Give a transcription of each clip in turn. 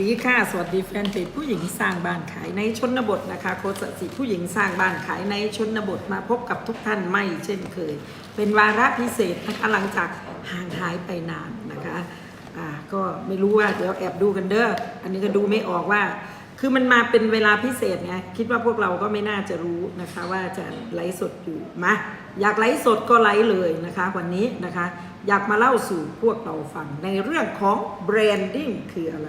ดีค่ะ สวัสดีแฟนเพจผู้หญิงสร้างบ้านขายในชนบทนะคะ โคสสิผู้หญิงสร้างบ้านขายในชนบทมาพบกับทุกท่านไม่เช่นเคย เป็นวาระพิเศษนะคะหลังจากห่างหายไปนานนะคะอ่าก็ไม่รู้ว่าเดี๋ยวแอบดูกันเด้ออันนี้ก็ดูไม่ออกว่า คือมันมาเป็นเวลาพิเศษไงคิดว่าพวกเราก็ไม่น่าจะรู้นะคะว่าจะไลฟ์สดอยู่มาอยากไลฟ์สดก็ไลฟ์เลยนะคะ วันนี้นะคะ อยากมาเล่าสู่พวกเราฟังในเรื่องของ branding คืออะไร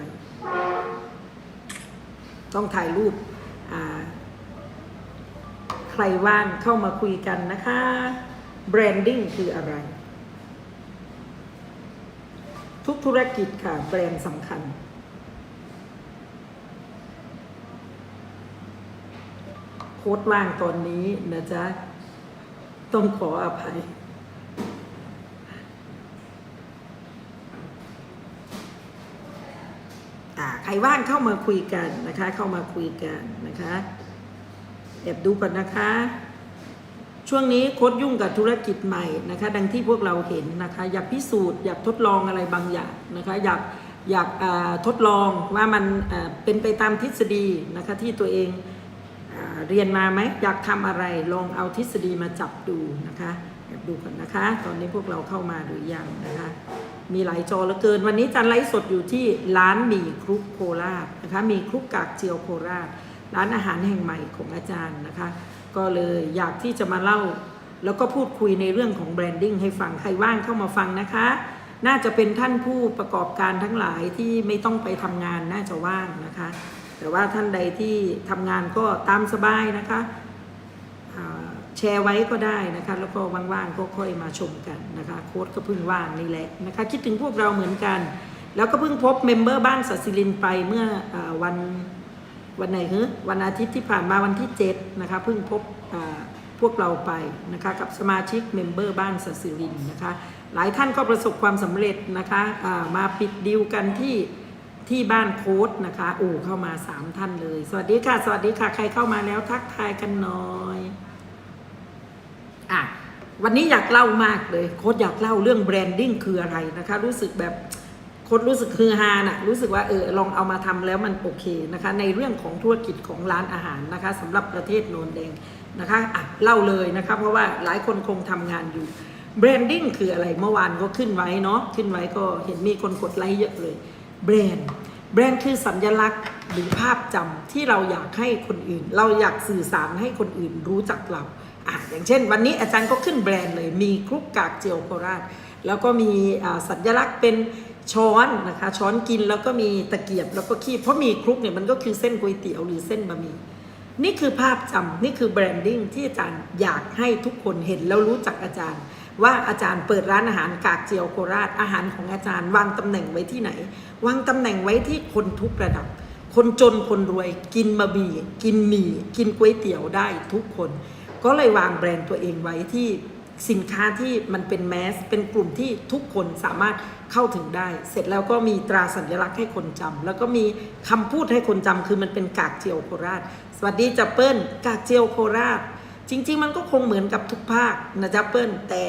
ต้องถ่ายรูปใครว่างเข้ามาคุยกันนะคะ branding คืออะไร ทุกธุรกิจค่ะ แบรนด์สำคัญ โค้ดว่างตอนนี้นะจ๊ะ ต้องขออภัย อ่าใค รว่างเข้ามาคุยกันนะคะ เข้ามาคุยกันนะคะแอบดูก่อนนะคะ ช่วงนี้โค้ดยุ่งกับธุรกิจใหม่นะคะ ดังที่พวกเราเห็นนะคะ อยากพิสูจน์อยากทดลองอะไรบางอย่างนะคะ อยากอยากทดลองว่ามันเป็นไปตามทฤษฎีนะคะที่ตัวเองอเรียนมาไหมอยากทำอะไรลองเอาทฤษฎีมาจับดูนะคะ ดูก่อนนะคะ ตอนนี้พวกเราเข้ามาหรือยังนะคะ มีหลายจอเหลือเกิน วันนี้จันไลฟ์สดอยู่ที่ร้านหมี่ครุกโคราชนะคะมีครุกกากเจียวโคราช ร้านอาหารแห่งใหม่ของอาจารย์นะคะ ก็เลยอยากที่จะมาเล่า แล้วก็พูดคุยในเรื่องของแบรนดิ้งให้ฟังใครว่างเข้ามาฟังนะคะ น่าจะเป็นท่านผู้ประกอบการทั้งหลายที่ไม่ต้องไปทำงานน่าจะว่างนะคะ แต่ว่าท่านใดที่ทำงานก็ตามสบายนะคะ แชร์ไว้ก็ได้นะคะ แล้วก็ว่างๆก็ค่อยมาชมกันนะคะ โค้ดก็เพิ่งว่างนี่แหละนะคะ คิดถึงพวกเราเหมือนกัน แล้วก็เพิ่งพบเมมเบอร์บ้านสัสิลินไปเมื่ออวันวันไหนฮะวันอาทิตย์ที่ผ่านมาวันที่7นะคะเพิ่งพบพวกเราไปนะคะกับสมาชิกเมมเบอร์บ้านสัสิลินนะคะ หลายท่านก็ประสบความสำเร็จนะคะมาปิดดีลกันที่ที่บ้านโค้ดนะคะโอ้เข้ามา 3 ท่านเลย สวัสดีค่ะ สวัสดีค่ะ ใครเข้ามาแล้วทักทายกันหน่อย อะวันนี้อยากเล่ามากเลยโค้ดอยากเล่าเรื่องแบรนดิ้งคืออะไรนะคะ รู้สึกแบบโค้ดรู้สึกคือฮาน่ะรู้สึกว่าเออลองเอามาทำแล้วมันโอเคนะคะ ในเรื่องของธุรกิจของร้านอาหารนะคะสำหรับประเทศโนนแดงนะคะอะเล่าเลยนะคะเพราะว่าหลายคนคงทำงานอยู่แบรนดิ้งคืออะไรเมื่อวานก็ขึ้นไว้เนาะขึ้นไว้ก็เห็นมีคนกดไลค์เยอะเลยแบรนด์แบรนด์คือสัญลักษณ์หรือภาพจำที่เราอยากให้คนอื่น เราอยากสื่อสารให้คนอื่นรู้จักเรา อะอย่างเช่น วันนี้อาจารย์ก็ขึ้นแบรนด์เลย มีครุกกากเจียวโคราช แล้วก็มีสัญลักษณ์เป็นช้อนนะคะ ช้อนกินแล้วก็มีตะเกียบแล้วก็คีบเพราะมีครุกเนี่ยมันก็คือเส้นก๋วยเตี๋ยวหรือเส้นบะหมี่นี่คือภาพจำนี่คือแบรนดิ้งที่อาจารย์อยากให้ทุกคนเห็นแล้วรู้จักอาจารย์ ว่าอาจารย์เปิดร้านอาหารกากเจียวโคราชอาหารของอาจารย์ วางตำแหน่งไว้ที่ไหน วางตำแหน่งไว้ที่คนทุกระดับ คนจนคนรวย กินบะหมี่กินหมี่กินก๋วยเตี๋ยวได้ทุกคน ก็เลยวางแบรนด์ตัวเองไว้ที่สินค้าที่มันเป็นแมส เป็นกลุ่มที่ทุกคนสามารถเข้าถึงได้ เสร็จแล้วก็มีตราสัญลักษณ์ให้คนจำแล้วก็มีคำพูดให้คนจำคือมันเป็นกากเจียวโคราช สวัสดีจับเปิ้ลกากเจียวโคราช จริง ๆ มันก็คงเหมือนกับทุกภาคนะจ๊ะเปิ้ลแต่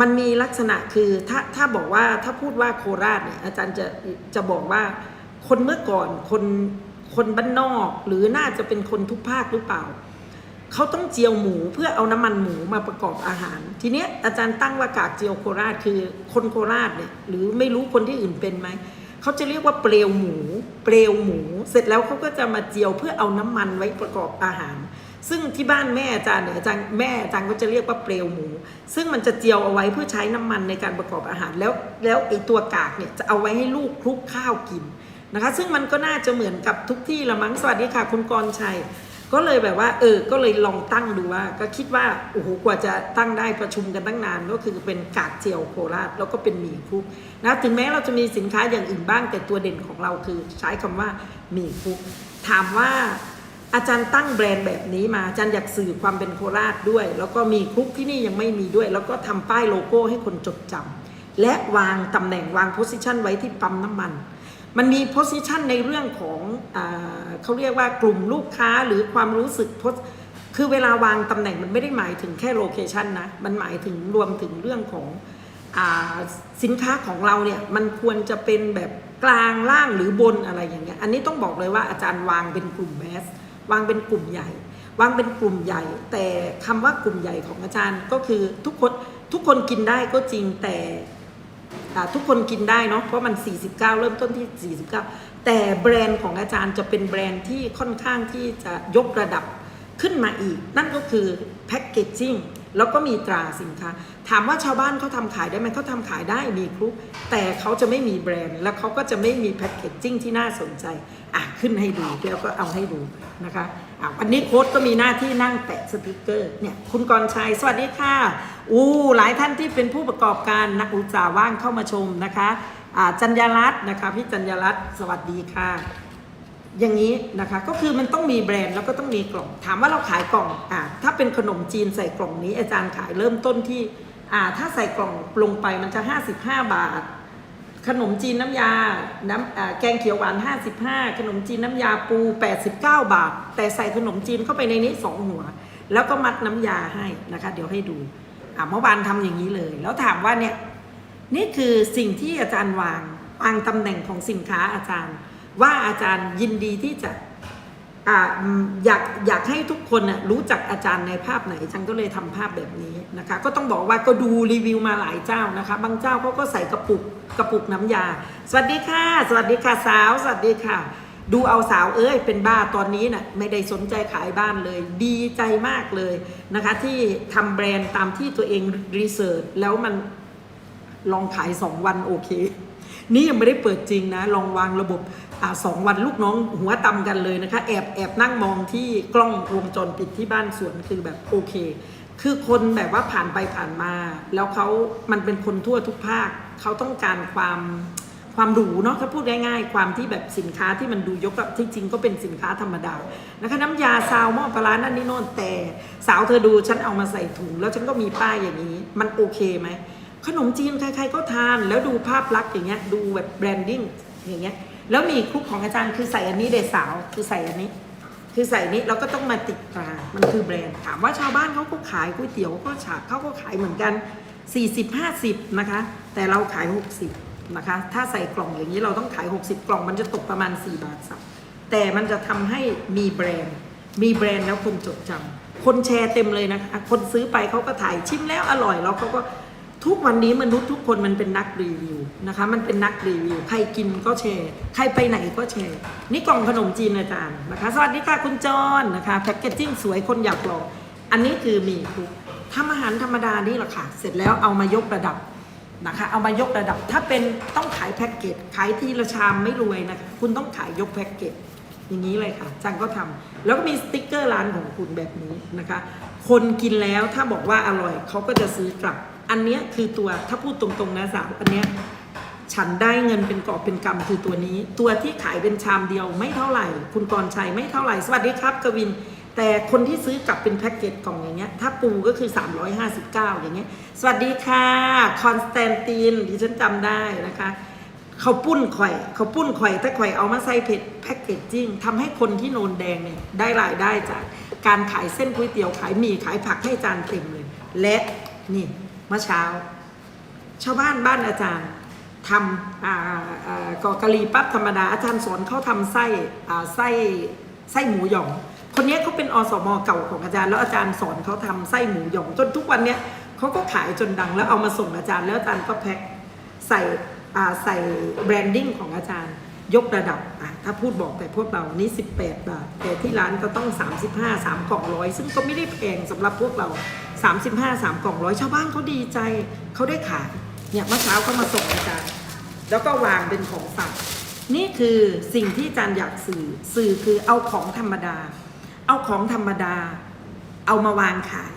มันมีลักษณะคือถ้าถ้าบอกว่าถ้าพูดว่าโคราชเนี่ยอาจารย์จะจะบอกว่าคนเมื่อก่อนคนคนบ้านนอก หรือน่าจะเป็นคนทุกภาคหรือเปล่า เขาต้องเจียวหมูเพื่อเอาน้ำมันหมูมาประกอบอาหาร ทีเนี้ยอาจารย์ตั้งว่ากากเจียวโคราชคือคนโคราชเนี่ยหรือไม่รู้คนที่อื่นเป็นไหมเขาจะเรียกว่าเปลวหมู เปลวหมู เสร็จแล้วเขาก็จะมาเจียวเพื่อเอาน้ำมันไว้ประกอบอาหาร ซึ่งที่บ้านแม่อาจารย์เนี่ยอาจารย์แม่อาจารย์ก็จะเรียกว่าเปลวหมู ซึ่งมันจะเจียวเอาไว้เพื่อใช้น้ำมันในการประกอบอาหาร แล้วแล้วไอ้ตัวกากเนี่ยจะเอาไว้ให้ลูกคลุกข้าวกินนะคะ ซึ่งมันก็น่าจะเหมือนกับทุกที่ละมั้งสวัสดีค่ะคุณกรชัย ก็เลยแบบว่า เออ ก็เลยลองตั้งดูว่า ก็คิดว่าโอ้โหกว่าจะตั้งได้ประชุมกันตั้งนาน ก็คือเป็นกากเจียวโคราชแล้วก็เป็นหมี่คุกนะถึงแม้เราจะมีสินค้าอย่างอื่นบ้าง แต่ตัวเด่นของเราคือใช้คำว่าหมี่คุก ถามว่าอาจารย์ตั้งแบรนด์แบบนี้มาอาจารย์อยากสื่อความเป็นโคราชด้วย แล้วก็มีคุกที่นี่ยังไม่มีด้วย แล้วก็ทำป้ายโลโก้ให้คนจดจำและวางตำแหน่งวางโพสิชันไว้ที่ปั๊มน้ำมัน มันมีโพสิชันในเรื่องของอเขาเรียกว่ากลุ่มลูกค้าหรือความรู้สึก posi- คือเวลาวางตำแหน่งมันไม่ได้หมายถึงแค่โลเคชันนะ มันหมายถึงรวมถึงเรื่องของอสินค้าของเราเนี่ย มันควรจะเป็นแบบกลางล่างหรือบนอะไรอย่างเงี้ย อันนี้ต้องบอกเลยว่าอาจารย์วางเป็นกลุ่มแมสวางเป็นกลุ่มใหญ่ วางเป็นกลุ่มใหญ่ แต่คำว่ากลุ่มใหญ่ของอาจารย์ก็คือทุกคนทุกคนกินได้ก็จริงแต่ ทุกคนกินได้เนาะเพราะมัน 49 เริ่มต้นที่ 49 แต่แบรนด์ของอาจารย์จะเป็นแบรนด์ที่ค่อนข้างที่จะยกระดับขึ้นมาอีก นั่นก็คือแพ็กเกจจิ้งแล้วก็มีตราสินค้า ถามว่าชาวบ้านเขาทำขายได้ไหมเขาทำขายได้มีครุแต่เขาจะไม่มีแบรนด์ แล้วเขาก็จะไม่มีแพ็กเกจจิ้งที่น่าสนใจอะขึ้นให้ดูแล้วก็เอาให้ดูนะคะอะวันนี้โค้ดก็มีหน้าที่นั่งแปะสติกเกอร์เนี่ยคุณกรชัยสวัสดีค่ะอู้หลายท่านที่เป็นผู้ประกอบการนักอุตสาหว่างเข้ามาชมนะคะอ่าจัญญารัตน์นะคะพี่จัญญารัตน์สวัสดีค่ะ อย่างนี้นะคะก็คือมันต้องมีแบรนด์แล้วก็ต้องมีกล่อง ถามว่าเราขายกล่องอ่าถ้าเป็นขนมจีนใส่กล่องนี้อาจารย์ขายเริ่มต้นที่ อ่าถ้าใส่กล่องลงไปมันจะ 55 บาท ขนมจีนน้ำยาน้ำแกงเขียวหวาน 55 ขนมจีนน้ำยาปู 89 บาท แต่ใส่ขนมจีนเข้าไปในนี้สองหัว แล้วก็มัดน้ำยาให้นะคะ เดี๋ยวให้ดูอ่าเมื่อวานทำอย่างนี้เลย แล้วถามว่าเนี่ยนี่คือสิ่งที่อาจารย์วางวางตำแหน่งของสินค้าอาจารย์ ว่าอาจารย์ยินดีที่จะ อยากอยากให้ทุกคนนะรู้จักอาจารย์ในภาพไหนฉันก็เลยทำภาพแบบนี้นะคะ ก็ต้องบอกว่าก็ดูรีวิวมาหลายเจ้านะคะ บางเจ้าเขาก็ใส่กระปุกกระปุกน้ำยา สวัสดีค่ะ สวัสดีค่ะสาว สวัสดีค่ะ ดูเอาสาวเอ้ยเป็นบ้าตอนนี้น่ะไม่ได้สนใจขายบ้านเลย ดีใจมากเลยนะคะ ที่ทำแบรนด์ตามที่ตัวเองรีเสิร์ชแล้วมันลองขาย 2 วันโอเค นี่ยังไม่ได้เปิดจริงนะ ลองวางระบบ สองวันลูกน้องหัวตำกันเลยนะคะ แอบแอบนั่งมองที่กล้องวงจรปิดที่บ้านสวนคือแบบโอเค คือคนแบบว่าผ่านไปผ่านมา แล้วเขามันเป็นคนทั่วทุกภาคเขาต้องการความความหรูเนาะถ้าพูดง่ายๆ ความที่แบบสินค้าที่มันดูยกอะที่จริงก็เป็นสินค้าธรรมดานะคะน้ำยาซาวหม้อปลาร้านั่นนี่โน่นแต่ สาวเธอดูฉันเอามาใส่ถุง แล้วฉันก็มีป้ายอย่างนี้ มันโอเคไหมขนมจีนใครๆก็ทานแล้วดูภาพลักษณ์อย่างเงี้ยดูแบบแบรนดิ้งอย่างเงี้ย แล้วมีคลุกของอาจารย์คือใส่อันนี้เดสาวคือใส่อันนี้ คือใส่นี้เราก็ต้องมาติดตรา มันคือแบรนด์ถามว่าชาวบ้านเขาก็ขายก๋วยเตี๋ยวก็ฉากเขาก็ขายเหมือนกัน 40 50 นะคะ แต่เราขาย 60 นะคะ ถ้าใส่กล่องอย่างนี้เราต้องขาย 60 กล่องมันจะตกประมาณ 4 บาทสักแต่มันจะทำให้มีแบรนด์ มีแบรนด์แล้วคนจดจำคนแชร์เต็มเลยนะคะ คนซื้อไปเขาก็ถ่ายชิมแล้วอร่อยแล้วเขาก็ ทุกวันนี้มนุษย์ทุกคนมันเป็นนักรีวิวนะคะ มันเป็นนักรีวิว ใครกินก็แชร์ ใครไปไหนก็แชร์ นี่กล่องขนมจีนอาจารย์นะคะ สวัสดีค่ะคุณจอนนะคะแพ็กเกจจิ้งสวยคนอยากลอง อันนี้คือมีคุกทำอาหารธรรมดานี่แหละค่ะ เสร็จแล้วเอามายกระดับนะคะ เอามายกระดับ ถ้าเป็นต้องขายแพ็กเกจ ขายทีละชามไม่รวยนะคะ คุณต้องขายยกแพ็กเกจอย่างนี้เลยค่ะจังก็ทำแล้วก็มีสติ๊กเกอร์ร้านของคุณแบบนี้นะคะ คนกินแล้วถ้าบอกว่าอร่อยเขาก็จะซื้อกลับ อันเนี้ยคือตัวถ้าพูดตรงๆนะสาวอันเนี้ยฉันได้เงินเป็นกอบเป็นกำคือตัวนี้ ตัวที่ขายเป็นชามเดียวไม่เท่าไหร่ คุณกรชัยไม่เท่าไหร่ สวัสดีครับกวิน แต่คนที่ซื้อกลับเป็นแพ็กเกจกล่องอย่างเงี้ยถ้าปูก็คือ 359 อย่างเงี้ยสวัสดีค่ะคอนสแตนตินดิฉันจำได้นะคะเขาปุ้นข่อยเขาปุ้นข่อยถ้าข่อยเอามาใส่เผ็ดแพ็กเกจจิ้งทำให้คนที่โนนแดงเนี่ยได้รายได้จากการขายเส้นก๋วยเตี๋ยวขายหมี่ขายผักให้จานเต็มเลย และนี่ เมื่อเช้า ชาวบ้านบ้านอาจารย์ทำอ่อกะหรี่ปั๊บธรรมดา อาจารย์สอนเขาทำไส้ไส้ไส้หมูหยอง คนนี้เขาเป็นอสมเก่าของอาจารย์ แล้วอาจารย์สอนเขาทำไส้หมูหยอง จนทุกวันเนี้ยเขาก็ขายจนดัง แล้วเอามาส่งอาจารย์ แล้วอาจารย์ก็แพ็คใส่ใส่แบรนดิ้งของอาจารย์ ยกระดับอะถ้าพูดบอกแต่พวกเรานี่18 บาท แต่ที่ร้านก็ต้อง 35 3กล่องร้อยซึ่งก็ไม่ได้แพงสำหรับพวกเรา 35 3กล่องร้อยชาวบ้านเขาดีใจเขาได้ขายเนี่ยเมื่อเช้าเขามาส่งอาจารย์แล้วก็วางเป็นของฝากนี่คือสิ่งที่อาจารย์อยากสื่อสื่อคือเอาของธรรมดา เอาของธรรมดา เอามาวางขาย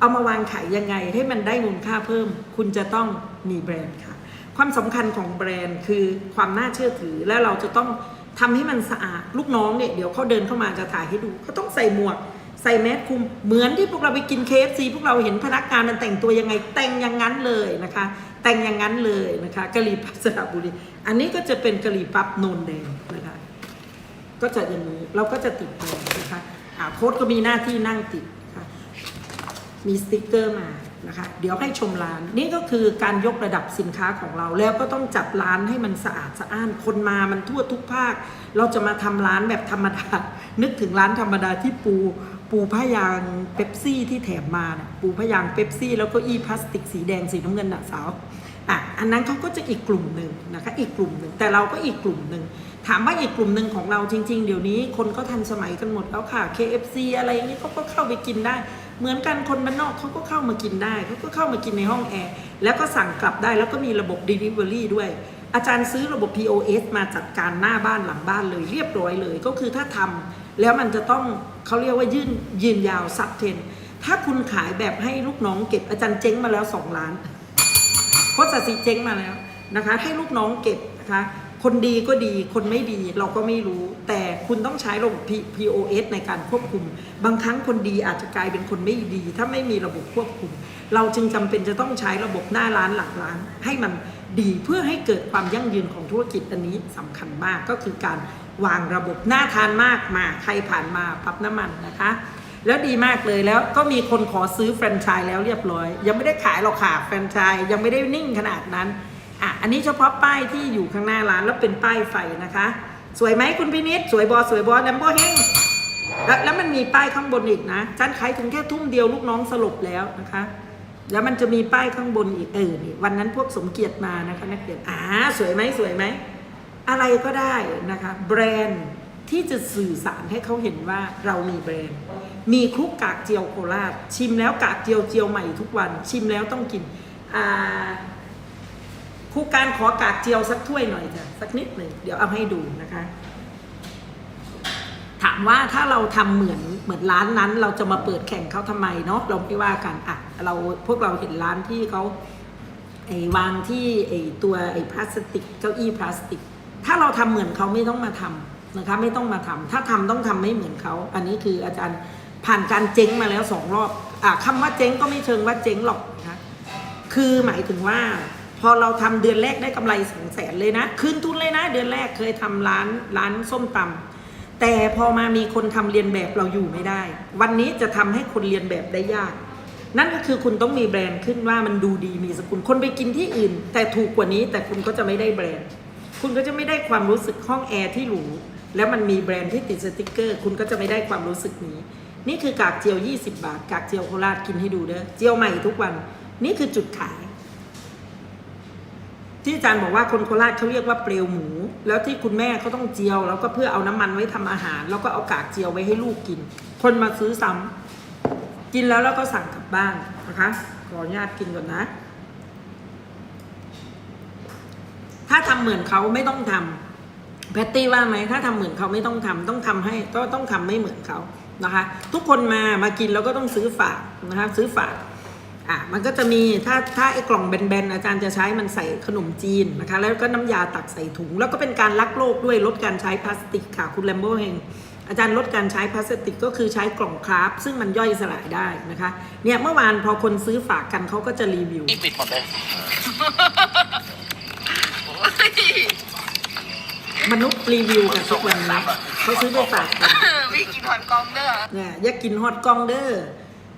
เอามาวางขายยังไงให้มันได้มูลค่าเพิ่ม คุณจะต้องมีแบรนด์ค่ะ ความสำคัญของแบรนด์คือความน่าเชื่อถือและเราจะต้องทำให้มันสะอาดลูกน้องเนี่ยเดี๋ยวเขาเดินเข้ามาจะถ่ายให้ดูเขาต้องใส่หมวก ใส่แมสคุม เหมือนที่พวกเราไปกินเคฟซีพวกเราเห็นพนักงานมันแต่งตัวยังไงแต่งอย่างนั้นเลยนะคะ แต่งอย่างนั้นเลยนะคะกะหรี่ปั๊บสระบุรี อันนี้ก็จะเป็นกะหรี่ปั๊บโนนแดงนะคะก็จะอย่างนี้เราก็จะติดแบรนด์นะคะโค้ดก็มีหน้าที่นั่งติดะคะมีสติกเกอร์มา นะคะ เดี๋ยวให้ชมร้านนี่ก็คือการยกระดับสินค้าของเราแล้วก็ต้องจัดร้านให้มันสะอาดสะอ้าน คนมามันทั่วทุกภาค เราจะมาทำร้านแบบธรรมดา นึกถึงร้านธรรมดาที่ปูปูผ้ายางเป๊ปซี่ที่แถมมานะปูผ้ายางเป๊ปซี่ แล้วก็อีพลาสติกสีแดงสีน้ำเงินน่ะสาวอะอันนั้นเขาก็จะอีกกลุ่มหนึ่งนะคะอีกกลุ่มหนึ่งแต่เราก็อีกกลุ่มหนึ่งถามว่าอีกกลุ่มหนึ่งของเราจริง ๆ เดี๋ยวนี้คนก็ทันสมัยกันหมดแล้วค่ะ KFC อะไรอย่างนี้เขาก็เข้าไปกินได้ เหมือนกันคนบ้านนอกเขาก็เข้ามากินได้เขาก็เข้ามากินในห้องแอร์แล้วก็สั่งกลับได้แล้วก็มีระบบ Delivery ด้วย อาจารย์ซื้อระบบ POS มาจัดการหน้าบ้านหลังบ้านเลยเรียบร้อยเลย ก็คือถ้าทำแล้วมันจะต้องเขาเรียกว่ายืนยืนยาวซับเทนถ้าคุณขายแบบให้ลูกน้องเก็บอาจารย์เจ๊งมาแล้วสองล้านโคตรสีเจ๊งมาแล้วนะคะ ให้ลูกน้องเก็บนะคะ คนดีก็ดีคนไม่ดีเราก็ไม่รู้ แต่คุณต้องใช้ระบบ P.O.S. ในการควบคุม บางครั้งคนดีอาจจะกลายเป็นคนไม่ดี ถ้าไม่มีระบบควบคุม เราจึงจำเป็นจะต้องใช้ระบบหน้าร้านหลังร้าน ให้มันดีเพื่อให้เกิดความยั่งยืนของธุรกิจอันนี้สำคัญมากก็คือการวางระบบน่าทานมากมาใครผ่านมาปรับน้ำมันนะคะ แล้วดีมากเลยแล้วก็มีคนขอซื้อแฟรนไชส์แล้วเรียบร้อย ยังไม่ได้ขายหรอกค่ะแฟรนไชส์ยังไม่ได้นิ่งขนาดนั้น อะอันนี้เฉพาะป้ายที่อยู่ข้างหน้าร้านแล้วเป็นป้ายไฟนะคะ สวยไหมคุณพินิษสวยบอสวยบอแลมโบเฮงแล้วแล้วมันมีป้ายข้างบนอีกนะจันขายถึงแค่ทุ่มเดียวลูกน้องสลบแล้วนะคะ แล้วมันจะมีป้ายข้างบนอีกเออนี่วันนั้นพวกสมเกียรติมานะคะนักเรียนอ่าสวยไหมสวยไหมอะไรก็ได้นะคะ แบรนด์ที่จะสื่อสารให้เขาเห็นว่าเรามีแบรนด์ มีคลุกกากเจียวโคราช ชิมแล้วกากเจียวเจียวใหม่ทุกวัน ชิมแล้วต้องกินอ่า ครูการขอกากเจียวสักถ้วยหน่อยจ้ะสักนิดหนึ่งเดี๋ยวเอาให้ดูนะคะ ถามว่าถ้าเราทำเหมือนเหมือนร้านนั้น เราจะมาเปิดแข่งเขาทำไมเนาะเราไม่ว่ากันอะเราพวกเราเห็นร้านที่เขาไอ้วางที่ไอ้ตัวไอ้พลาสติกเก้าอี้พลาสติก ถ้าเราทำเหมือนเขาไม่ต้องมาทำนะคะไม่ต้องมาทำถ้าทำต้องทำไม่เหมือนเขา อันนี้คืออาจารย์ผ่านการเจ๊งมาแล้วสองรอบอะคำว่าเจ๊งก็ไม่เชิงว่าเจ๊งหรอกนะคะคือหมายถึงว่า พอเราทำเดือนแรกได้กำไรสองแสนเลยนะคืนทุนเลยนะ เดือนแรกเคยทำร้านร้านส้มตำแต่พอมามีคนทำเรียนแบบเราอยู่ไม่ได้ วันนี้จะทำให้คนเรียนแบบได้ยาก นั่นก็คือคุณต้องมีแบรนด์ขึ้นว่ามันดูดีมีสกุลคนไปกินที่อื่น แต่ถูกกว่านี้แต่คุณก็จะไม่ได้แบรนด์ คุณก็จะไม่ได้ความรู้สึกห้องแอร์ที่หรูแล้วมันมีแบรนด์ที่ติดสติกเกอร์ คุณก็จะไม่ได้ความรู้สึกนี้ นี่คือกากเจียว 20 บาท กากเจียวโคราชกินให้ดูเด้อเจียวใหม่ทุกวัน นี่คือจุดขาย ที่อาจารย์บอกว่าคนโคราชเขาเรียกว่าเปลวหมู แล้วที่คุณแม่เขาต้องเจียว แล้วก็เพื่อเอาน้ำมันไว้ทำอาหาร แล้วก็เอากากเจียวไว้ให้ลูกกิน คนมาซื้อซ้ำกินแล้วแล้วก็สั่งกลับบ้านนะคะขออนุญาตกินก่อนนะ ถ้าทำเหมือนเขาไม่ต้องทำแพตตี้ว่าไหมถ้าทำเหมือนเขาไม่ต้องทำต้องทำให้ก็ต้องทำไม่เหมือนเขานะคะ ทุกคนมามากินแล้วก็ต้องซื้อฝากนะคะ ซื้อฝาก อะมันก็จะมีถ้าถ้าไอ้กล่องแบนๆอาจารย์จะใช้มันใส่ขนมจีนนะคะ แล้วก็น้ำยาตักใส่ถุง แล้วก็เป็นการรักโลกด้วยลดการใช้พลาสติกค่ะคุณแลมโบเฮงอาจารย์ลดการใช้พลาสติกก็คือใช้กล่องคราฟต์ซึ่งมันย่อยสลายได้นะคะเนี่ยเมื่อวานพอคนซื้อฝากกันเขาก็จะรีวิวนี่ปิดหมดเลยมนุษย์รีวิวกันทุกวันนี้เขาซื้อไปฝากกันพี่กินหอนกองเด้อเนี่ยอยากกินฮอตกองเดอร์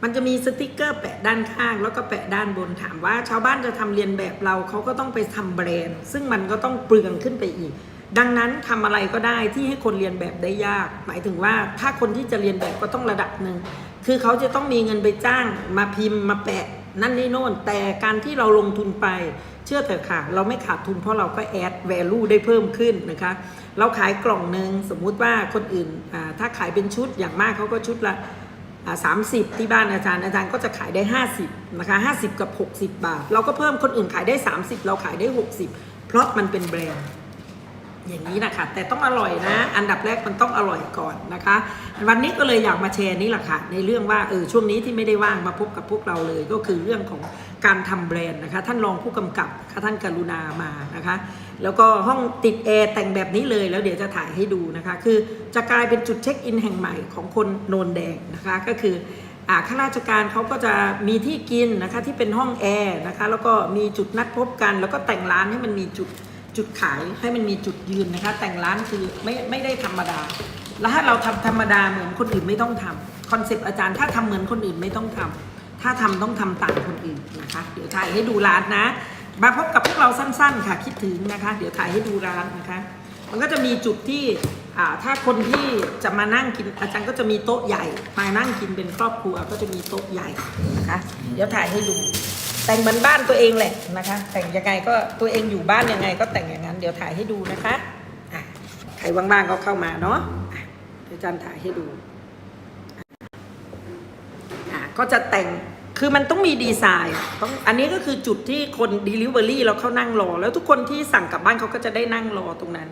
มันจะมีสติกเกอร์แปะด้านข้าง แล้วก็แปะด้านบนถามว่า ชาวบ้านจะทำเรียนแบบเราเขาก็ต้องไปทำแบรนด์ ซึ่งมันก็ต้องเปลืองขึ้นไปอีก ดังนั้นทำอะไรก็ได้ที่ให้คนเรียนแบบได้ยาก หมายถึงว่าถ้าคนที่จะเรียนแบบก็ต้องระดับหนึ่งคือเขาจะต้องมีเงินไปจ้าง มาพิมพ์มาแปะนั่นนี่โน่น แต่การที่เราลงทุนไป เชื่อเถอะค่ะ เราไม่ขาดทุนเพราะเราก็แอด value ได้เพิ่มขึ้นนะคะ เราขายกล่องหนึ่งสมมุติว่าคนอื่นถ้าขายเป็นชุดอย่างมากเขาก็ชุดละ สามสิบที่บ้านอาจารย์อาจารย์ก็จะขายได้ 50นะคะ50 กับ 60 บาท เราก็เพิ่มคนอื่นขายได้ 30 เราขายได้ 60 เพราะมันเป็นแบรนด์อย่างนี้นะคะแต่ต้องอร่อยนะ อันดับแรกมันต้องอร่อยก่อนนะคะ วันนี้ก็เลยอยากมาแชร์นี่แหละค่ะในเรื่องว่าเออช่วงนี้ที่ไม่ได้ว่างมาพบกับพวกเราเลยก็คือเรื่องของ การทำแบรนด์นะคะ ท่านรองผู้กำกับะะท่านกรุณามานะคะ แล้วก็ห้องติดแอร์แต่งแบบนี้เลยแล้วเดี๋ยวจะถ่ายให้ดูนะคะ คือจะกลายเป็นจุดเช็คอินแห่งใหม่ของคนโนนแดงนะคะ ก็คืออ่าข้าราชการเขาก็จะมีที่กินนะคะที่เป็นห้องแอร์นะคะ แล้วก็มีจุดนัดพบกัน แล้วก็แต่งร้านให้มันมีจุดจุดขายให้มันมีจุดยืนนะคะ แต่งร้านคือไม่ไม่ได้ธรรมดา แล้วถ้าเราทำธรรมดาเหมือนคนอื่นไม่ต้องทำคอนเซปต์อาจารย์ถ้าทำเหมือนคนอื่นไม่ต้องทำ ถ้าทำต้องทำตามคนอื่นนะคะ เดี๋ยวถ่ายให้ดูร้านนะ มาพบกับพวกเราสั้น ๆ ค่ะ คิดถึงนะคะ เดี๋ยวถ่ายให้ดูร้านนะคะ มันก็จะมีจุดที่ถ้าคนที่จะมานั่งกินอาจารย์ก็จะมีโต๊ะใหญ่ มานั่งกินเป็นครอบครัวก็จะมีโต๊ะใหญ่นะคะ เดี๋ยวถ่ายให้ดู แต่งเหมือนบ้านตัวเองแหละนะคะ แต่งยังไงก็ตัวเองอยู่บ้านยังไง ก็แต่งอย่างนั้น เดี๋ยวถ่ายให้ดูนะคะใครว่างๆก็เข้ามาเนาะอาจารย์ถ่ายให้ดู ก็จะแต่งคือมันต้องมีดีไซน์ต้องอันนี้ก็คือจุดที่คน Delivery แล้วเขานั่งรอ แล้วทุกคนที่สั่งกลับบ้านเขาก็จะได้นั่งรอตรงนั้น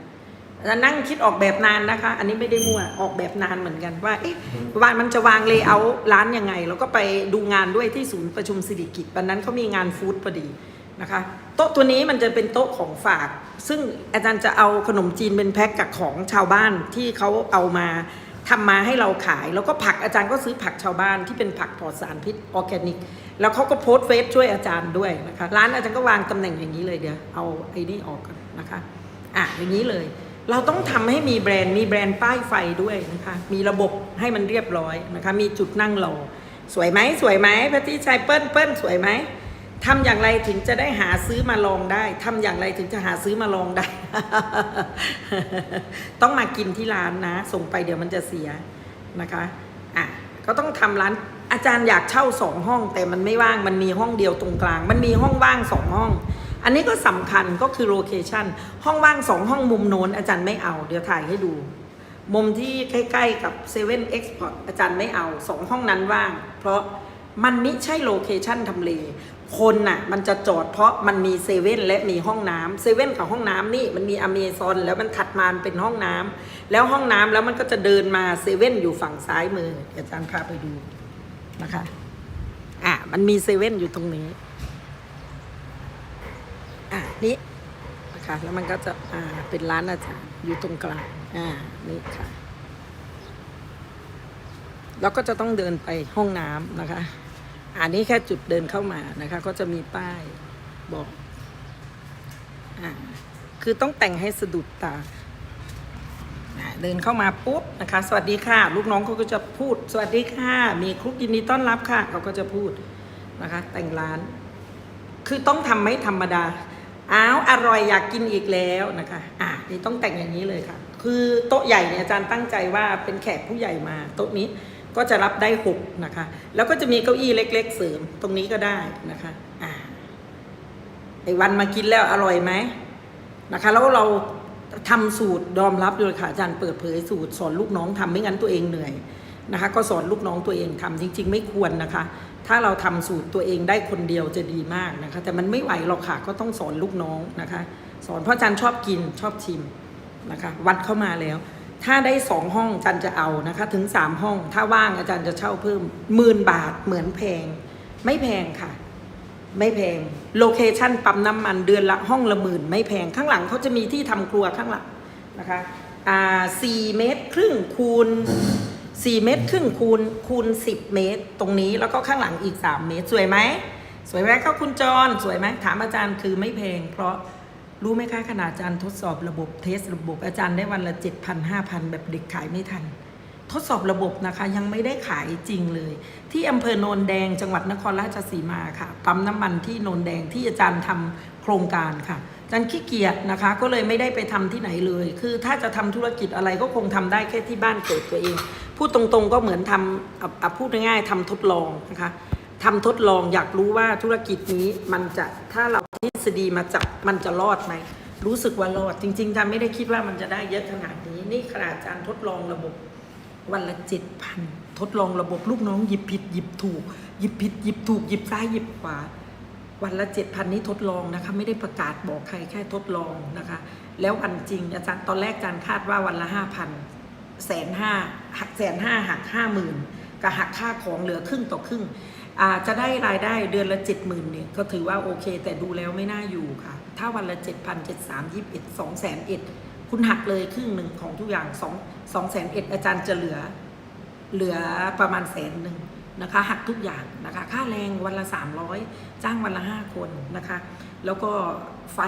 แล้วนั่งคิดออกแบบนานนะคะ อันนี้ไม่ได้มั่วออกแบบนานเหมือนกันว่าเอ๊ะวางมันจะวางเลเยอร์ร้านยังไง แล้วก็ไปดูงานด้วยที่ศูนย์ประชุมสิริกิตวันนั้นเขามีงานฟู้ดพอดีนะคะโต๊ะตัวนี้มันจะเป็นโต๊ะของฝาก ซึ่งอาจารย์จะเอาขนมจีนเป็นแพ็คกับของชาวบ้านที่เขาเอามา ทำมาให้เราขาย แล้วก็ผักอาจารย์ก็ซื้อผักชาวบ้านที่เป็นผักปลอดสารพิษออร์แกนิก แล้วเขาก็โพสต์เฟซช่วยอาจารย์ด้วยนะคะร้านอาจารย์ก็วางตำแหน่งอย่างนี้เลยเดี๋ยวเอาไอ้นี่ออกก่อนนะคะอะอย่างนี้เลย เราต้องทำให้มีแบรนด์มีแบรนด์ป้ายไฟด้วยนะคะมีระบบให้มันเรียบร้อยนะคะมีจุดนั่งรอสวยไหมสวยไหมพที่ชายเปิ้ลเปิ้ลสวยไหม ทำอย่างไรถึงจะได้หาซื้อมาลองได้ทำอย่างไรถึงจะหาซื้อมาลองได้ ต้องมากินที่ร้านนะ ส่งไปเดี๋ยวมันจะเสียนะคะอะก็ต้องทำร้านอาจารย์อยากเช่าสองห้อง แต่มันไม่ว่างมันมีห้องเดียวตรงกลาง มันมีห้องว่างสองห้อง อันนี้ก็สำคัญก็คือโลเคชันห้องว่างสองห้องมุมโน้นอาจารย์ไม่เอา เดี๋ยวถ่ายให้ดู มุมที่ใกล้ๆกับเซเว่นเอ็กซ์พอร์ตอาจารย์ไม่เอาสองห้องนั้นว่าง เพราะมันไม่ใช่โลเคชันทำเล คนน่ะมันจะจอดเพราะมันมีเซเว่นและมีห้องน้ำเซเว่นกับห้องน้ำนี่มันมีอเมซอนแล้วมันถัดมาเป็นห้องน้ำแล้วห้องน้ำแล้วมันก็จะเดินมาเซเว่นอยู่ฝั่งซ้ายมือเดี๋ยวอาจารย์พาไปดูนะคะอะมันมีเซเว่นอยู่ตรงนี้อะนี่นะคะแล้วมันก็จะอ่าเป็นร้านอาจารย์อยู่ตรงกลางอ่านี่ค่ะแล้วก็จะต้องเดินไปห้องน้ำนะคะ อันนี้แค่จุดเดินเข้ามานะคะ ก็จะมีป้ายบอกอ่าคือต้องแต่งให้สะดุดตาเดินเข้ามาปุ๊บนะคะ สวัสดีค่ะ ลูกน้องเขาก็จะพูด สวัสดีค่ะ มีครุกยินดีต้อนรับค่ะเขาก็จะพูดนะคะ แต่งร้าน คือต้องทำไม่ธรรมดาอ้าวอร่อยอยากกินอีกแล้วนะคะอะนี่ต้องแต่งอย่างนี้เลยค่ะ คือโต๊ะใหญ่เนี่ยอาจารย์ตั้งใจว่าเป็นแขกผู้ใหญ่มาโต๊ะนี้ ก็จะรับได้หกนะคะ แล้วก็จะมีเก้าอี้เล็ก ๆ เสริมตรงนี้ก็ได้นะคะอ่าไอ้วันมากินแล้วอร่อยไหมนะคะ แล้วเราทำสูตรยอมรับเลยค่ะอาจารย์เปิดเผยสูตรสอนลูกน้องทำไม่งั้นตัวเองเหนื่อยนะคะ ก็สอนลูกน้องตัวเองทำจริง ๆ ไม่ควรนะคะ ถ้าเราทำสูตรตัวเองได้คนเดียวจะดีมากนะคะ แต่มันไม่ไหวหรอกค่ะก็ต้องสอนลูกน้องนะคะ สอนเพราะอาจารย์ชอบกินชอบชิมนะคะ วัดเข้ามาแล้ว ถ้าได้สองห้องอาจารย์จะเอานะคะ ถึงสามห้อง ถ้าว่างอาจารย์จะเช่าเพิ่มหมื่นบาทเหมือนแพง ไม่แพงค่ะ ไม่แพงโลเคชั่นปั๊มน้ำมันเดือนละห้องละหมื่นไม่แพงข้างหลังเขาจะมีที่ทำครัวข้างหลังนะคะอ่าสี่เมตรครึ่งคูณสี่เมตรครึ่งคูณคูณสิบเมตร ตรงนี้แล้วก็ข้างหลังอีกสามเมตร สวยไหมสวยไหมก็คุณจรสวยไหมถามอาจารย์คือไม่แพงเพราะ รู้ไหมคะขนาดอาจารย์ทดสอบระบบเทสระบบอาจารย์ได้วันละเจ็ดพันห้าพันแบบเด็กขายไม่ทัน ทดสอบระบบนะคะยังไม่ได้ขายจริงเลย ที่อำเภอโนนแดงจังหวัดนครราชสีมาค่ะปั๊มน้ำมันที่โนนแดงที่อาจารย์ทำโครงการค่ะอาจารย์ขี้เกียจนะคะ ก็เลยไม่ได้ไปทำที่ไหนเลย คือถ้าจะทำธุรกิจอะไรก็คงทำได้แค่ที่บ้านเกิดตัวเอง พูดตรงๆก็เหมือนทำอะพูดง่ายๆทำทดลองนะคะทำทดลองอยากรู้ว่าธุรกิจนี้มันจะถ้าเรา ษฎีมาจับมันจะรอดไหมรู้สึกว่ารอด จริงๆทำไม่ได้คิดว่ามันจะได้เยอะขนาดนี้ นี่ขนาดอาจารย์ทดลองระบบวันละเจ็ดพันทดลองระบบลูกน้องหยิบผิดหยิบถูกหยิบผิดหยิบถูกหยิบซ้ายหยิบขวา วันละเจ็ดพันนี้ทดลองนะคะ ไม่ได้ประกาศบอกใครแค่ทดลองนะคะ แล้ววันจริงอาจารย์ตอนแรกอาจารย์คาดว่าวันละห้าพันแสนห้าหักแสนห้าหักห้าหมื่นกับหักค่าของเหลือครึ่งต่อครึ่ง อาจะได้รายได้เดือนละเจ็ดหมื่นเนี่ยก็ถือว่าโอเค แต่ดูแล้วไม่น่าอยู่ค่ะ ถ้าวันละเจ็ดพันเจ็ดสามยี่สิบเอ็ดสองแสนเอ็ดคุณหักเลยครึ่งหนึ่งของทุกอย่างสองสองแสนเอ็ดอาจารย์จะเหลือ เหลือประมาณแสนหนึ่งนะคะหักทุกอย่างนะคะ ค่าแรงวันละ 300 จ้างวันละ 5 คนนะคะ แล้วก็ไฟ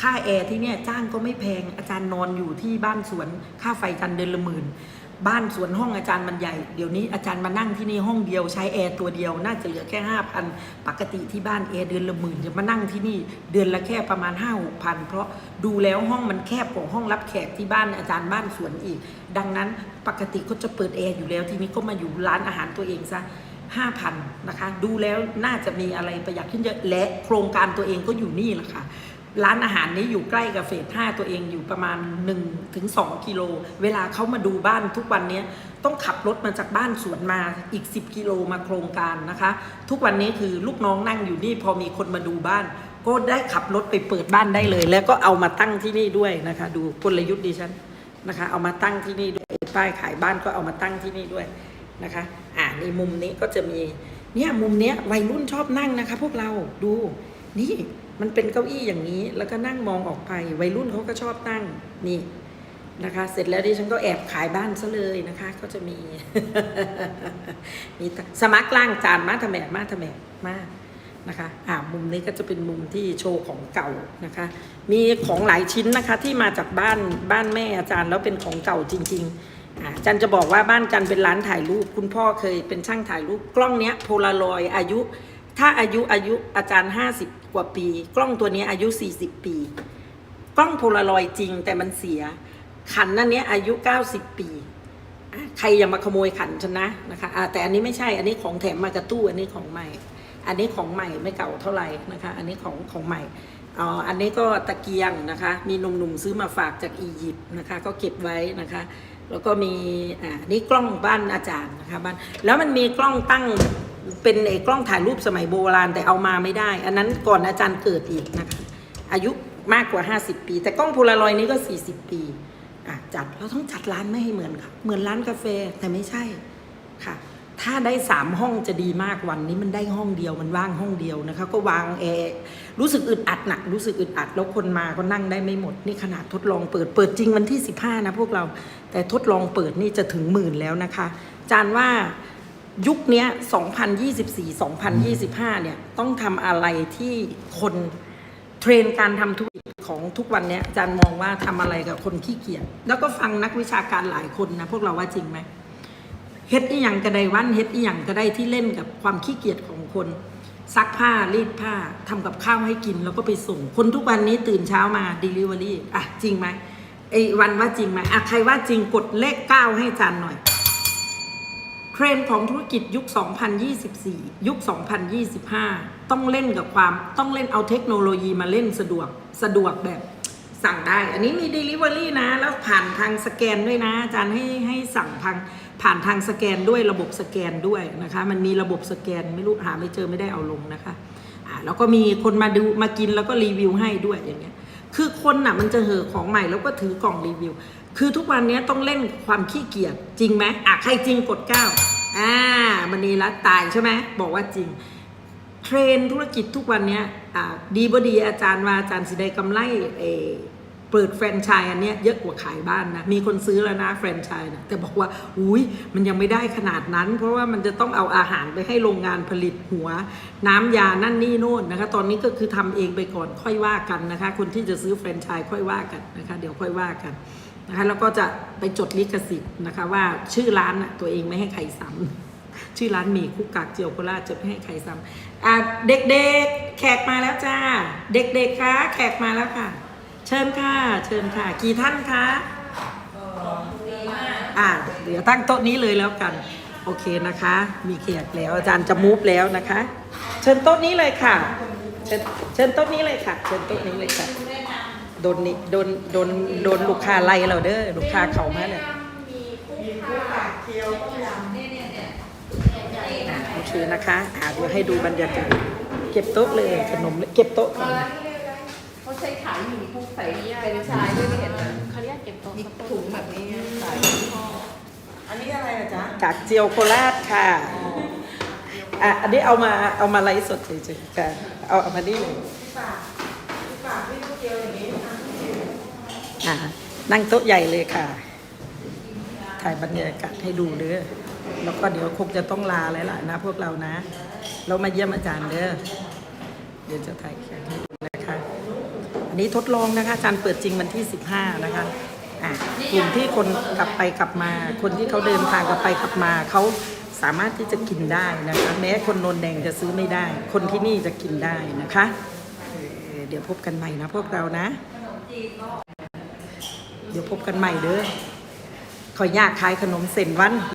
ค่าแอร์ที่เนี่ยจ้างก็ไม่แพงอาจารย์นอนอยู่ที่บ้านสวนค่าไฟจันเดือนละหมื่น บ้านสวนห้องอาจารย์มันใหญ่ เดี๋ยวนี้อาจารย์มานั่งที่นี่ห้องเดียวใช้แอร์ตัวเดียว น่าจะเหลือแค่ห้าพันปกติที่บ้านแอร์เดือนละหมื่นจะมานั่งที่นี่เดือนละแค่ประมาณห้าหกพันเพราะดูแล้วห้องมันแคบกว่าห้องรับแขกที่บ้านอาจารย์บ้านสวนอีก ดังนั้นปกติก็จะเปิดแอร์อยู่แล้ว ทีนี้ก็มาอยู่ร้านอาหารตัวเองซะห้าพันนะคะ ดูแล้วน่าจะมีอะไรประหยัดขึ้นเยอะและโครงการตัวเองก็อยู่นี่แหละค่ะ ร้านอาหารนี้อยู่ใกล้กับเฟสห้าตัวเองอยู่ประมาณ1ถึง2กิโล เวลาเขามาดูบ้านทุกวันนี้ต้องขับรถมาจากบ้านสวนมาอีก 10 กิโลมาโครงการนะคะ ทุกวันนี้คือลูกน้องนั่งอยู่นี่พอมีคนมาดูบ้าน ก็ได้ขับรถไปเปิดบ้านได้เลย แล้วก็เอามาตั้งที่นี่ด้วยนะคะ ดูกลยุทธ์ดิฉันนะคะ เอามาตั้งที่นี่ด้วยป้ายขายบ้านก็เอามาตั้งที่นี่ด้วยนะคะ อ่าในมุมนี้ก็จะมีเนี่ยมุมเนี้ยวัยรุ่นชอบนั่งนะคะ พวกเราดูนี่ มันเป็นเก้าอี้อย่างนี้ แล้วก็นั่งมองออกไป วัยรุ่นเขาก็ชอบนั่งนี่นะคะ เสร็จแล้วดิฉันก็แอบขายบ้านซะเลยนะคะ ก็จะมี มีสมัครล่างจานมาทำแมมาทำแมมานะคะอ่ามุมนี้ก็จะเป็นมุมที่โชว์ของเก่านะคะ มีของหลายชิ้นนะคะที่มาจากบ้านบ้านแม่อาจารย์แล้วเป็นของเก่าจริง ๆอ่าอาจารย์จะบอกว่าบ้านจันเป็นร้านถ่ายรูป คุณพ่อเคยเป็นช่างถ่ายรูปกล้องเนี้ยโพลารอยอายุ ถ้าอายุอายุอาจารย์ 50 กว่าปี กล้องตัวนี้อายุ 40 ปี กล้องโพลารอยจริงแต่มันเสีย ขันนั่นเนี้ยอายุ 90 ปีใครอย่ามาขโมยขันฉันนะนะคะะแต่อันนี้ไม่ใช่อันนี้ของแถมมากระตู้อันนี้ของใหม่ อันนี้ของใหม่ไม่เก่าเท่าไหร่นะคะ อันนี้ของของใหม่อ๋ออันนี้ก็ตะเกียงนะคะ มีหนุ่มๆซื้อมาฝากจากอียิปต์นะคะ ก็เก็บไว้นะคะแล้วก็มีอ่านี่กล้องบ้านอาจารย์นะคะบ้านแล้วมันมีกล้องตั้ง เป็นไอ้กล้องถ่ายรูปสมัยโบราณแต่เอามาไม่ได้ อันนั้นก่อนอาจารย์เกิดอีกนะคะ อายุมากกว่า 50 ปี แต่กล้องโพลารอยด์นี้ก็ 40 ปีอะจัดเราต้องจัดร้านไม่ให้เหมือนค่ะเหมือนร้านกาแฟแต่ไม่ใช่ค่ะ ถ้าได้สามห้องจะดีมากวันนี้มันได้ห้องเดียวมันว่างห้องเดียวนะคะ ก็วางแอร์รู้สึกอึดอัดหนะรู้สึกอึดอัด แล้วคนมาก็นั่งได้ไม่หมด นี่ขนาดทดลองเปิดเปิดจริงวันที่ 15 นะพวกเรา แต่ทดลองเปิดนี่จะถึงหมื่นแล้วนะคะจานว่า ยุคนี้2024-2025 เนี่ย ต้องทำอะไรที่คนเทรนการทำธุรกิจของทุกวันเนี้ยอาจารย์มองว่าทำอะไรกับคนขี้เกียจ แล้วก็ฟังนักวิชาการหลายคนนะ พวกเราว่าจริงไหมเฮ็ดอีหยังก็ได้วันเฮ็ดอีหยังก็ได้ที่เล่นกับความขี้เกียจของคนซักผ้ารีดผ้าทำกับข้าวให้กินแล้วก็ไปส่ง คนทุกวันนี้ตื่นเช้ามา Delivery อะจริงไหมไอ้วันว่าจริงไหมอะใครว่าจริงกดเลขเก้าให้อาจารย์หน่อย เทรนด์ของธุรกิจยุค 2024 ยุค 2025 ต้องเล่นกับความต้องเล่นเอาเทคโนโลยีมาเล่นสะดวกสะดวกแบบสั่งได้ อันนี้มี Delivery นะ แล้วผ่านทางสแกนด้วยนะ อาจารย์ให้ให้สั่งทางผ่านทางสแกนด้วยระบบสแกนด้วยนะคะ มันมีระบบสแกนไม่รู้หาไม่เจอไม่ได้เอาลงนะคะอ่าแล้วก็มีคนมาดูมากินแล้วก็รีวิวให้ด้วยอย่างเงี้ยคือคนน่ะมันจะเห่อของใหม่แล้วก็ถือกล่องรีวิว คือทุกวันนี้ต้องเล่นความขี้เกียจจริงไหมอะใครจริงกดเก้าอ่ามันนีละตายใช่ไหมบอกว่าจริง เทรนธุรกิจทุกวันนี้อ่าดีบดีอาจารย์ว่าอาจารย์สิได้กำไรเอ เปิดแฟรนไชส์อันเนี้ยเยอะกว่าขายบ้านนะ มีคนซื้อแล้วนะแฟรนไชส์นะแต่บอกว่า อุ้ยมันยังไม่ได้ขนาดนั้น เพราะว่ามันจะต้องเอาอาหารไปให้โรงงานผลิตหัว น้ำยานั่นนี่โน่นนะคะ ตอนนี้ก็คือทำเองไปก่อนค่อยว่ากันนะคะ คนที่จะซื้อแฟรนไชส์ค่อยว่ากันนะคะ เดี๋ยวค่อยว่ากันนะคะแล้วก็จะไปจดลิขสิทธิ์นะคะ ว่าชื่อร้านน่ะตัวเองไม่ให้ใครซ้ำชื่อร้านหมี่คุกกากเจียวโคราชจะไม่ให้ใครซ้ำเด็กๆแขกมาแล้วจ้า เด็กๆคะแขกมาแล้วค่ะ เชิญค่ะ เชิญค่ะ กี่ท่านคะอะเดี๋ยวตั้งโต๊ะนี้เลยแล้วกัน โอเคนะคะ มีแขกแล้วอาจารย์จะมูฟแล้วนะคะ เชิญโต๊ะนี้เลยค่ะ เชิญเชิญโต๊ะนี้เลยค่ะ เชิญโต๊ะนี้เลยค่ะโดนนี่โดนโดนโดนลูกค้าไล่เราเด้อลูกค้าเขามาเลยอะโอเคนะคะอะเดี๋ยวให้ดูบรรยากาศเก็บโต๊ะเลยขนมเลยเก็บโต๊ะก่อน เขาใช้ขายหมี่พุกใส่เป็นชายด้วยไม่เห็นนะเขาเรียกเก็บตัวมีถุงแบบนี้ใส่ห่ออันนี้อะไรนะจ๊ะจากเจียวโคราชค่ะอะอันนี้เอามาเอามาไลฟ์สดเฉยๆค่ะเอาเอามานี่เลยฝากฝากพี่ลูกเดียวอย่างนี้นะอะนั่งโต๊ะใหญ่เลยค่ะ ถ่ายบรรยากาศให้ดูเด้อแล้วก็เดี๋ยวคงจะต้องลาแล้วล่ะนะพวกเรานะ เรามาเยี่ยมอาจารย์เด้อเดี๋ยวจะถ่ายแขกให้ดูันนี้ทดลองนะคะอาจารย์เปิดจริงวันที่ 15 นะคะกลุ่มที่คนกลับไปกลับมา คนที่เขาเดินทางกลับไปกลับมาเขาสามารถที่จะกินได้นะคะแม้คนนนแดงจะซื้อไม่ได้ คนที่นี่จะกินได้นะคะ เดี๋ยวพบกันใหม่นะพวกเรานะ เดี๋ยวพบกันใหม่เด้อขอยอยากขายขนมเส้นวัน